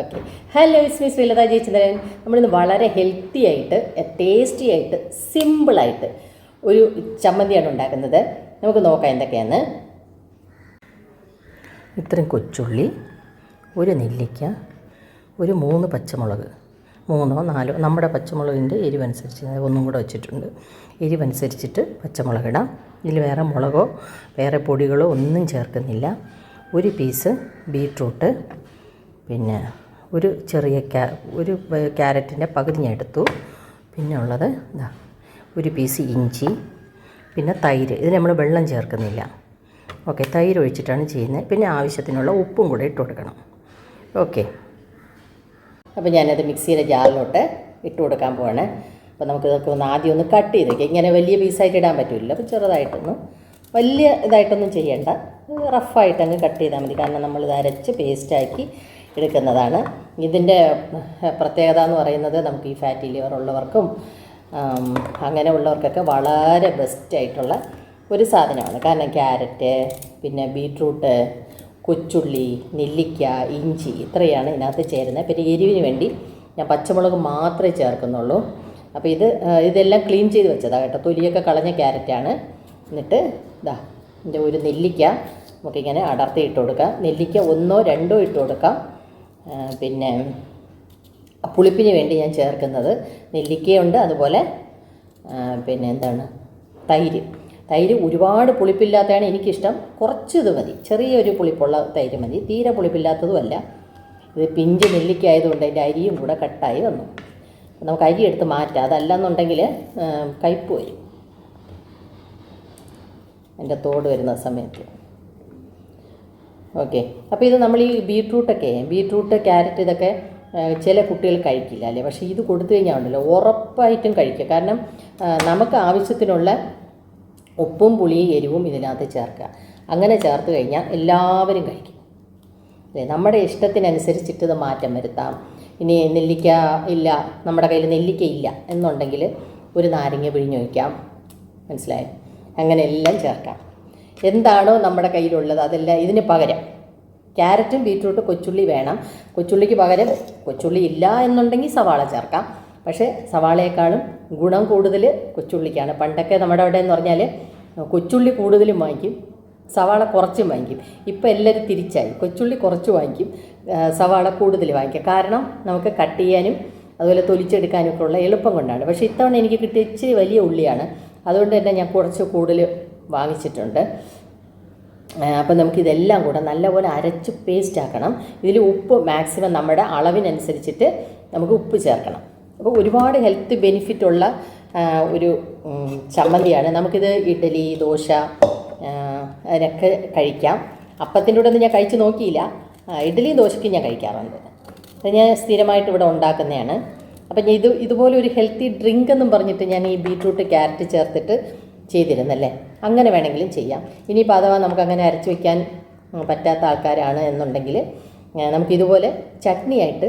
Okay hello is miss Vilatha Jayachandran നമ്മളിന്ന് വളരെ healthy ആയിട്ട് ടേസ്റ്റി ആയിട്ട് സിമ്പിളായിട്ട് ഒരു ചമ്മന്തിയാണ് ഉണ്ടാക്കുന്നത്. നമുക്ക് നോക്കാം എന്തൊക്കെയാണ്. ഇത്രയും കൊച്ചുള്ളി ഒരു നെല്ലിക്ക ഒരു മൂന്ന് പച്ചമുളക് മൂന്നോ നാലോ നമ്മുടെ പച്ചമുളകിന്റെ എരിവനുസരിച്ച് ഒന്നും കൂടെ വെച്ചിട്ടുണ്ട്. എരിവനുസരിച്ചിട്ട് പച്ചമുളക് ഇടാം. ഇതിൽ വേറെ മുളകോ വേറെ പൊടികളോ ഒന്നും ചേർക്കുന്നില്ല. ഒരു പീസ് ബീട്രൂട്ട് പിന്നെ ഒരു ചെറിയ ക്യാ ഒരു ക്യാരറ്റിന്റെ പകുതി ഞാൻ എടുത്തു. പിന്നെ ഉള്ളത് ഇതാ ഒരു പീസ് ഇഞ്ചി പിന്നെ തൈര്. ഇത് നമ്മൾ വെള്ളം ചേർക്കുന്നില്ല. ഓക്കെ തൈര് ഒഴിച്ചിട്ടാണ് ചെയ്യുന്നത്. പിന്നെ ആവശ്യത്തിനുള്ള ഉപ്പും കൂടെ ഇട്ട് കൊടുക്കണം. ഓക്കെ. അപ്പോൾ ഞാനത് മിക്സിയുടെ ജാറിലോട്ട് ഇട്ട് കൊടുക്കാൻ പോവാണ്. അപ്പോൾ നമുക്ക് ഇതൊക്കെ ഒന്ന് ആദ്യം ഒന്ന് കട്ട് ചെയ്ത് വയ്ക്കാം ഇങ്ങനെ വലിയ പീസായിട്ട് ഇടാൻ പറ്റില്ല അപ്പോൾ ചെറുതായിട്ടൊന്നും വലിയ ഇതായിട്ടൊന്നും ചെയ്യേണ്ട. റഫായിട്ട് അങ്ങ് കട്ട് ചെയ്താൽ മതി. കാരണം നമ്മളിത് അരച്ച് പേസ്റ്റാക്കി എടുക്കുന്നതാണ് ഇതിന്റെ പ്രത്യേകത എന്ന് പറയുന്നത് നമുക്ക് ഈ ഫാറ്റി ലിവർ ഉള്ളവർക്കും അങ്ങനെ ഉള്ളവർക്കൊക്കെ വളരെ ബെസ്റ്റായിട്ടുള്ള ഒരു സാധനമാണ്. കാരണം ക്യാരറ്റ് പിന്നെ ബീട്രൂട്ട് കൊച്ചുള്ളി നെല്ലിക്ക ഇഞ്ചി ഇത്രയാണ് ഇതിനകത്ത് ചേരുന്നത്. പിന്നെ എരിവിന് വേണ്ടി ഞാൻ പച്ചമുളക് മാത്രമേ ചേർക്കുന്നുള്ളൂ. അപ്പോൾ ഇത് ഇതെല്ലാം ക്ലീൻ ചെയ്ത് വെച്ചതാണ് കേട്ടോ. തൊലിയൊക്കെ കളഞ്ഞ ക്യാരറ്റാണ് എന്നിട്ട് ഇതാ ഇതിന്റെ ഒരു നെല്ലിക്ക നമുക്കിങ്ങനെ അടർത്തി ഇട്ട് കൊടുക്കാം. നെല്ലിക്ക ഒന്നോ രണ്ടോ ഇട്ട് കൊടുക്കാം. പിന്നെ പുളിപ്പിന് വേണ്ടി ഞാൻ ചേർക്കുന്നത് നെല്ലിക്കയുണ്ട് അതുപോലെ പിന്നെ എന്താണ് തൈര്. തൈര് ഒരുപാട് പുളിപ്പില്ലാത്തതാണ് എനിക്കിഷ്ടം. കുറച്ച് ഇത് മതി. ചെറിയൊരു പുളിപ്പുള്ള തൈര് മതി. തീരെ പുളിപ്പില്ലാത്തതുമല്ല. ഇത് പിഞ്ച് നെല്ലിക്ക ആയതുകൊണ്ട് അതിന്റെ അരിയും കൂടെ കട്ടായി വന്നു. നമുക്ക് അരി എടുത്ത് മാറ്റാം. അതല്ലെന്നുണ്ടെങ്കിൽ കയ്പ്പ് വരും. എന്റെ തോട് വരുന്ന സമയത്ത്. ഓക്കെ അപ്പോൾ ഇത് നമ്മൾ ഈ ബീട്രൂട്ടൊക്കെ ബീട്രൂട്ട് ക്യാരറ്റ് ഇതൊക്കെ ചില കുട്ടികൾ കഴിക്കില്ല അല്ലേ? പക്ഷേ ഇത് കൊടുത്തു കഴിഞ്ഞാൽ ഉണ്ടല്ലോ ഉറപ്പായിട്ടും കഴിക്കുക. കാരണം നമുക്ക് ആവശ്യത്തിനുള്ള ഉപ്പും പുളിയും എരിവും ഇതിനകത്ത് ചേർക്കുക. അങ്ങനെ ചേർത്ത് കഴിഞ്ഞാൽ എല്ലാവരും കഴിക്കും. അല്ലേ? നമ്മുടെ ഇഷ്ടത്തിനനുസരിച്ചിട്ട് ഇത് മാറ്റം വരുത്താം. ഇനി നെല്ലിക്ക ഇല്ല നമ്മുടെ കയ്യിൽ നെല്ലിക്ക ഇല്ല എന്നുണ്ടെങ്കിൽ ഒരു നാരങ്ങ പിഴിഞ്ഞ് വയ്ക്കാം മനസ്സിലായോ? അങ്ങനെ എല്ലാം ചേർക്കാം. എന്താണോ നമ്മുടെ കയ്യിലുള്ളത് അതെല്ലാം ഇതിന് പകരം. ക്യാരറ്റും ബീറ്റ്റൂട്ട് കൊച്ചുള്ളി വേണം. കൊച്ചുള്ളിക്ക് പകരം കൊച്ചുള്ളി ഇല്ല എന്നുണ്ടെങ്കിൽ സവാള ചേർക്കാം. പക്ഷേ സവാളയേക്കാളും ഗുണം കൂടുതൽ കൊച്ചുള്ളിക്കാണ്. പണ്ടൊക്കെ നമ്മുടെ അവിടെ എന്ന് പറഞ്ഞാൽ കൊച്ചുള്ളി കൂടുതലും വാങ്ങിക്കും സവാള കുറച്ചും വാങ്ങിക്കും. ഇപ്പോൾ എല്ലാവരും തിരിച്ചായി. കൊച്ചുള്ളി കുറച്ച് വാങ്ങിക്കും സവാള കൂടുതൽ വാങ്ങിക്കും. കാരണം നമുക്ക് കട്ട് ചെയ്യാനും അതുപോലെ തൊലിച്ചെടുക്കാനും ഒക്കെ ഉള്ള എളുപ്പം കൊണ്ടാണ്. പക്ഷേ ഇത്തവണ എനിക്ക് കിട്ടിയ ഇച്ചിരി വലിയ ഉള്ളിയാണ്. അതുകൊണ്ട് തന്നെ ഞാൻ കുറച്ച് കൂടുതൽ വാങ്ങിച്ചിട്ടുണ്ട്. അപ്പം നമുക്കിതെല്ലാം കൂടെ നല്ലപോലെ അരച്ച് പേസ്റ്റ് ആക്കണം. ഇതിൽ ഉപ്പ് മാക്സിമം നമ്മുടെ അളവിനനുസരിച്ചിട്ട് നമുക്ക് ഉപ്പ് ചേർക്കണം. അപ്പോൾ ഒരുപാട് ഹെൽത്ത് ബെനിഫിറ്റുള്ള ഒരു ചമ്മന്തിയാണ്. നമുക്കിത് ഇഡ്ഡലി ദോശ അതിനൊക്കെ കഴിക്കാം. അപ്പത്തിന്റെ കൂടെ ഒന്നും ഞാൻ കഴിച്ച് നോക്കിയില്ല. ഇഡലി ദോശയ്ക്കും ഞാൻ കഴിക്കാറുണ്ട്. അത് ഞാൻ സ്ഥിരമായിട്ട് ഇവിടെ ഉണ്ടാക്കുന്നതാണ്. അപ്പം ഞാൻ ഇത് ഇതുപോലെ ഒരു ഹെൽത്തി ഡ്രിങ്ക് എന്നും പറഞ്ഞിട്ട് ഞാൻ ഈ ബീറ്റ്റൂട്ട് ക്യാരറ്റ് ചേർത്തിട്ട് ചെയ്തിരുന്നല്ലേ? അങ്ങനെ വേണമെങ്കിലും ചെയ്യാം. ഇനിയിപ്പോൾ അഥവാ നമുക്ക് അങ്ങനെ അരച്ച് വയ്ക്കാൻ പറ്റാത്ത ആൾക്കാരാണ് എന്നുണ്ടെങ്കിൽ നമുക്കിതുപോലെ ചട്നിയായിട്ട്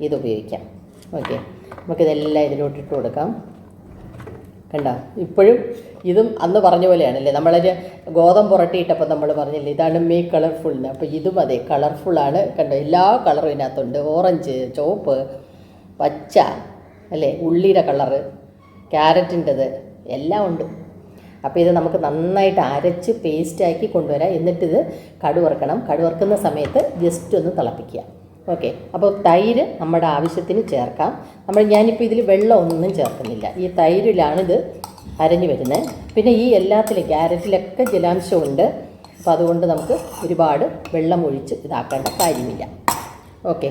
ഇത് ഉപയോഗിക്കാം. ഓക്കെ. നമുക്കിതെല്ലാം ഇതിലോട്ട് ഇട്ട് കൊടുക്കാം. കണ്ട? ഇപ്പോഴും ഇതും അന്ന് പറഞ്ഞ പോലെയാണല്ലേ? നമ്മളൊരു ഗോതമ്പ് പുരട്ടിയിട്ടപ്പോൾ നമ്മൾ പറഞ്ഞില്ലേ ഇതാണ് മേ കളർഫുൾ അപ്പോൾ ഇതും അതെ കളർഫുള്ളാണ് കണ്ടോ? എല്ലാ കളറും ഇതിനകത്തുണ്ട്. ഓറഞ്ച് ചുവപ്പ് പച്ച അല്ലേ? ഉള്ളിയുടെ കളറ് ക്യാരറ്റിന്റെത് എല്ലാം ഉണ്ട്. അപ്പോൾ ഇത് നമുക്ക് നന്നായിട്ട് അരച്ച് പേസ്റ്റാക്കി കൊണ്ടുവരാം. എന്നിട്ടിത് കടുവറുക്കണം. കടുവറുക്കുന്ന സമയത്ത് ജസ്റ്റ് ഒന്ന് തിളപ്പിക്കുക. ഓക്കെ അപ്പോൾ തൈര് നമ്മുടെ ആവശ്യത്തിന് ചേർക്കാം. നമ്മൾ ഞാനിപ്പോൾ ഇതിൽ വെള്ളം ഒന്നും ചേർക്കുന്നില്ല. ഈ തൈരിലാണിത് അരഞ്ഞു വരുന്നത് പിന്നെ ഈ എല്ലാത്തിലും ക്യാരറ്റിലൊക്കെ ജലാംശമുണ്ട് അപ്പോൾ അതുകൊണ്ട് നമുക്ക് ഒരുപാട് വെള്ളം ഒഴിച്ച് ഇതാക്കേണ്ട കാര്യമില്ല. ഓക്കെ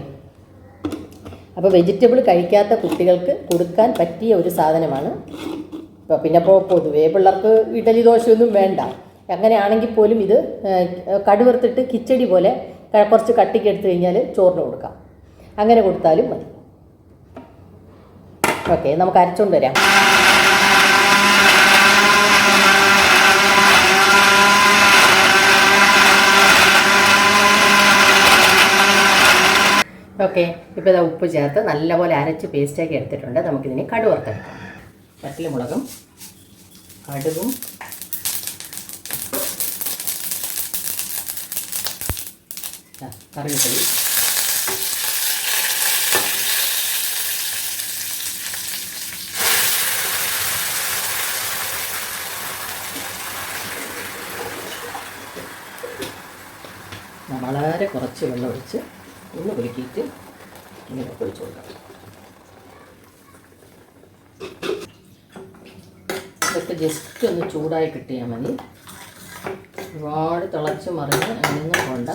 അപ്പോൾ വെജിറ്റബിൾ കഴിക്കാത്ത കുട്ടികൾക്ക് കൊടുക്കാൻ പറ്റിയ ഒരു സാധനമാണ് ഇപ്പോൾ പിന്നെ ഇപ്പോൾ പൊതുവേ പിള്ളേർക്ക് ഇഡലി ദോശയൊന്നും വേണ്ട. അങ്ങനെയാണെങ്കിൽ പോലും ഇത് കടുവർത്തിട്ട് കിച്ചടി പോലെ കുറച്ച് കട്ടിക്ക് എടുത്തു കഴിഞ്ഞാൽ ചോറിന് കൊടുക്കാം. അങ്ങനെ കൊടുത്താലും മതി. ഓക്കെ നമുക്ക് അരച്ചുകൊണ്ട് വരാം. ഓക്കെ ഇപ്പോൾ ഇതാ ഉപ്പ് ചേർത്ത് നല്ലപോലെ അരച്ച് പേസ്റ്റാക്കി എടുത്തിട്ടുണ്ട്. നമുക്കിതിനെ കടുവറുത്തെടുക്കാം. കട്ടില മുളകും കടുകും കറിവേപ്പില വളരെ കുറച്ച് വെള്ളം ഒഴിച്ച് ഒന്ന് കുലുക്കിയിട്ട് ഇങ്ങനെ പൊളിച്ചു കൊടുക്കണം ഇതൊക്കെ ജസ്റ്റ് ഒന്ന് ചൂടായി കിട്ടിയാൽ മതി. ഒരുപാട് തിളച്ച് മറിഞ്ഞ് അങ്ങനെയൊന്നും പോണ്ട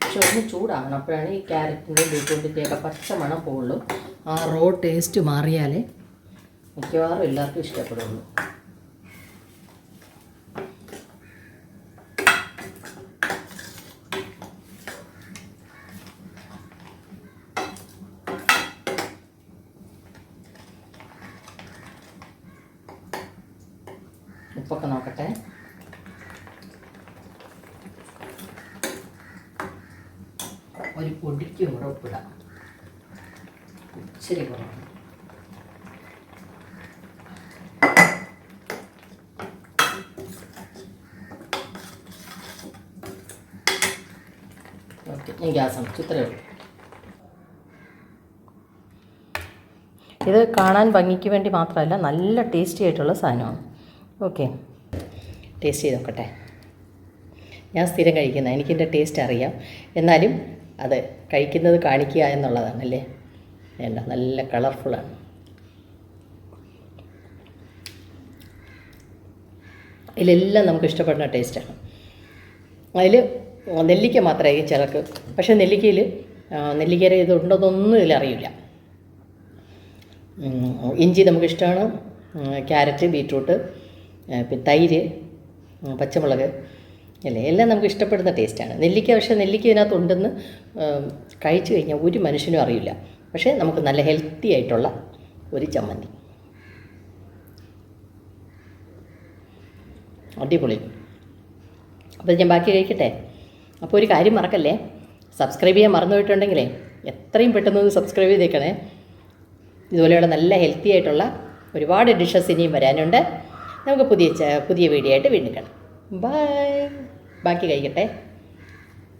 പക്ഷെ ഒന്ന് ചൂടാകണം അപ്പോഴാണ് ഈ ക്യാരറ്റിന്റെ ബീറ്റ്റൂട്ടിന്റെയൊക്കെ പച്ച മണം പോകുള്ളൂ ആ റോ ടേസ്റ്റ് മാറിയാലേ മിക്കവാറും എല്ലാവർക്കും ഇഷ്ടപ്പെടുള്ളൂ. ഉപ്പൊക്കെ നോക്കട്ടെ. ഒരു പൊടിക്ക് കൂടെ ഉപ്പിടാം ഇച്ചിരി കുറവാണ്. ഇത് കാണാൻ ഭംഗിക്ക് വേണ്ടി മാത്രമല്ല നല്ല ടേസ്റ്റി ആയിട്ടുള്ള സാധനമാണ്. ഓക്കെ. ടേസ്റ്റ് ചെയ്ത് നോക്കട്ടെ ഞാൻ സ്ഥിരം കഴിക്കുന്ന എനിക്കിന്റെ ടേസ്റ്റ് അറിയാം. എന്നാലും അത് കഴിക്കുന്നത് കാണിക്കുക എന്നുള്ളതാണല്ലേ? വേണ്ട നല്ല കളർഫുള്ളാണ് ഇതിലെല്ലാം നമുക്ക് ഇഷ്ടപ്പെടുന്ന ടേസ്റ്റാണ് അതിൽ നെല്ലിക്ക മാത്രമേ ചിലർക്ക്. പക്ഷേ നെല്ലിക്കയിൽ നെല്ലിക്കയുടെ ഇതുണ്ടതൊന്നും ഇതിലറിയില്ല ഇഞ്ചി നമുക്കിഷ്ടമാണ് ക്യാരറ്റ് ഏ, പിന്നെ തൈര് പച്ചമുളക് അല്ലേ? എല്ലാം നമുക്ക് ഇഷ്ടപ്പെടുന്ന ടേസ്റ്റാണ് നെല്ലിക്ക പക്ഷേ നെല്ലിക്ക ഇതിനകത്തുണ്ടെന്ന് കഴിച്ചു കഴിഞ്ഞാൽ ഒരു മനുഷ്യനും അറിയില്ല. പക്ഷേ നമുക്ക് നല്ല ഹെൽത്തി ആയിട്ടുള്ള ഒരു ചമ്മന്തി. അടിപൊളി. അപ്പോൾ ഞാൻ ബാക്കി കഴിക്കട്ടെ? അപ്പോൾ ഒരു കാര്യം മറക്കല്ലേ? സബ്സ്ക്രൈബ് ചെയ്യാൻ മറന്നു പോയിട്ടുണ്ടെങ്കിലേ എത്രയും പെട്ടെന്ന് സബ്സ്ക്രൈബ് ചെയ്തേക്കണേ. ഇതുപോലെയുള്ള നല്ല ഹെൽത്തി ആയിട്ടുള്ള ഒരുപാട് ഡിഷസ് ഇനിയും വരാനുണ്ട്. നമുക്ക് പുതിയ പുതിയ വീഡിയോ ആയിട്ട് വീണ്ടും കാണാം. ബൈ ബാക്കി കഴിക്കട്ടെ.